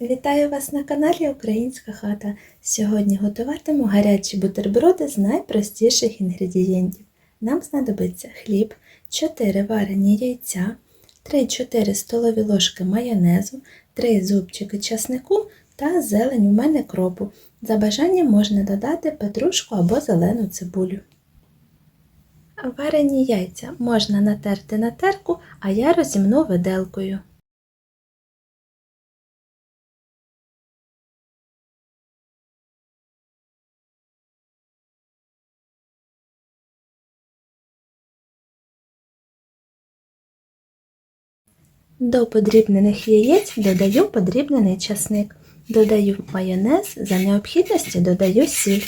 Вітаю вас на каналі Українська хата. Сьогодні готуватиму гарячі бутерброди з найпростіших інгредієнтів. Нам знадобиться хліб, 4 варені яйця, 3-4 столові ложки майонезу, 3 зубчики часнику та зелень у мене кропу. За бажанням можна додати петрушку або зелену цибулю. Варені яйця можна натерти на терку, а я розімну виделкою. До подрібнених яєць додаю подрібнений часник. Додаю майонез, за необхідності додаю сіль.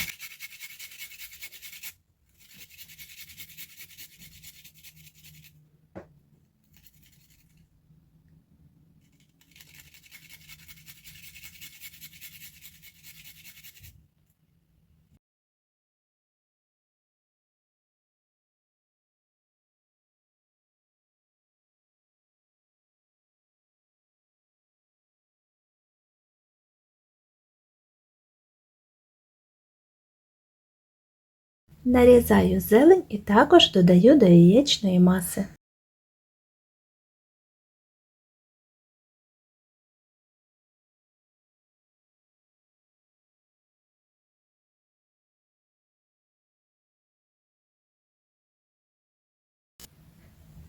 Нарізаю зелень і також додаю до яєчної маси.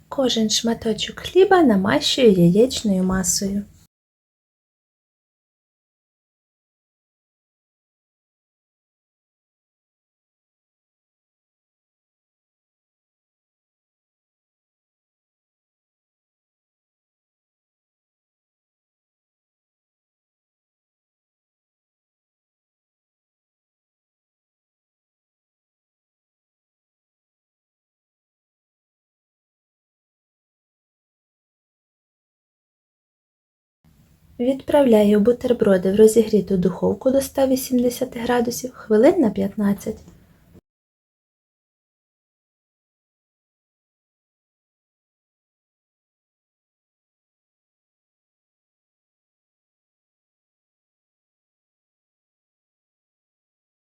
Кожен шматочок хліба намащую яєчною масою. Відправляю бутерброди в розігріту духовку до 180 градусів хвилин на 15.